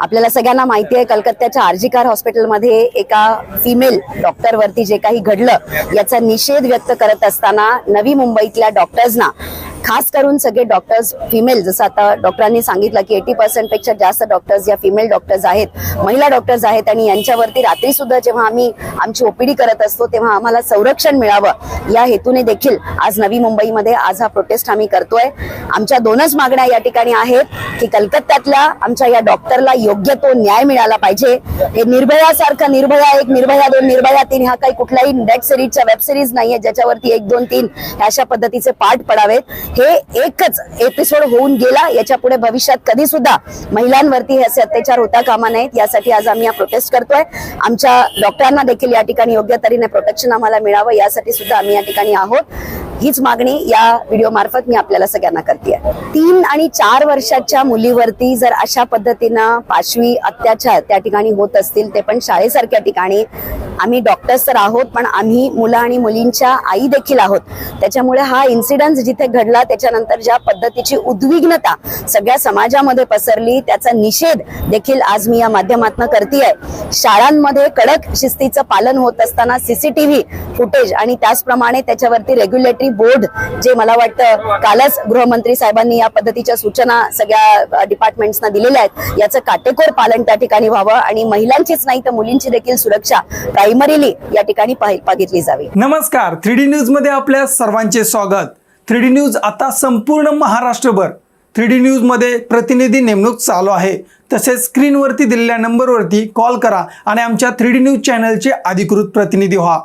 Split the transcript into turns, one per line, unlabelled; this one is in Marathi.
आपल्याला सगळ्यांना माहिती आहे कलकत्त्याच्या आरजीकार हॉस्पिटलमध्ये एका फिमेल डॉक्टरवरती जे काही घडलं याचा निषेध व्यक्त करत असताना नवी मुंबईतल्या डॉक्टर्सना खास करून सगळे डॉक्टर्स फिमेल जसं आता डॉक्टरांनी सांगितलं की एटी पर्सेंटपेक्षा जास्त डॉक्टर्स या फिमेल डॉक्टर्स आहेत महिला डॉक्टर्स आहेत आणि यांच्यावरती रात्री सुद्धा जेव्हा आम्ही आमची ओपीडी करत असतो तेव्हा आम्हाला संरक्षण मिळावं. या हेतूने देखील आज नवी मुंबईमध्ये आज हा प्रोटेस्ट आम्ही करतोय. आमच्या दोनच मागण्या या ठिकाणी आहेत की कलकत्त्यातल्या आमच्या या डॉक्टरला योग्य तो न्याय मिळाला पाहिजे. हे निर्भयासारखं निर्भया एक निर्भया दोन निर्भया तीन हा काही कुठल्याही नेट सिरीजच्या वेब सिरीज नाहीये ज्याच्यावरती एक दोन तीन अशा पद्धतीचे पाठ पडावेत. हे एकच एपिसोड होऊन गेला. याच्यापुढे भविष्यात कधी सुद्धा महिलांवरती हे असे अत्याचार होता कामा नयेत. यासाठी आज आम्ही या प्रोटेस्ट करतोय. आमच्या डॉक्टरांना देखील या ठिकाणी योग्य तऱ्हेने प्रोटेक्शन आम्हाला मिळावं यासाठी सुद्धा आम्ही या ठिकाणी आहोत. हीच मागणी या व्हिडिओ मार्फत मी आपल्याला सगळ्यांना करते तीन आणि चार वर्षाच्या मुलीवरती जर अशा पद्धतीनं पाशवी अत्याचार त्या ठिकाणी होत असतील ते पण शाळेसारख्या ठिकाणी आम्ही डॉक्टर्स तर आहोत पण आम्ही मुलं आणि मुलींच्या आई देखील आहोत. त्याच्यामुळे हा इन्सिडन्स जिथे घडला त्याच्यानंतर ज्या पद्धतीची उद्विग्नता सगळ्या समाजामध्ये पसरली त्याचा निषेध देखील आज मी या माध्यमातून करते शाळांमध्ये कडक शिस्तीचं पालन होत असताना सीसीटीव्ही फुटेज आणि त्याचप्रमाणे त्याच्यावरती रेग्युलेटरी बोर्ड जे मला वाटतं कालच गृहमंत्री साहेबांनी या पद्धतीच्या सूचना सगळ्या डिपार्टमेंट्सना दिलेल्या आहेत. याचं काटेकोर पालन त्या ठिकाणी व्हावं आणि महिलांचीच नाही तर मुलींची देखील सुरक्षा प्रायमरीली या ठिकाणी बघितली जावी.
नमस्कार थ्री डी न्यूजमध्ये आपल्या सर्वांचे स्वागत. थ्री डी न्यूज आता संपूर्ण महाराष्ट्रभर. थ्री डी न्यूजमध्ये प्रतिनिधी नेमणूक चालू आहे. तसेच स्क्रीनवरती दिलेल्या नंबरवरती कॉल करा आणि आमच्या थ्री डी न्यूज चॅनलचे अधिकृत प्रतिनिधी व्हा.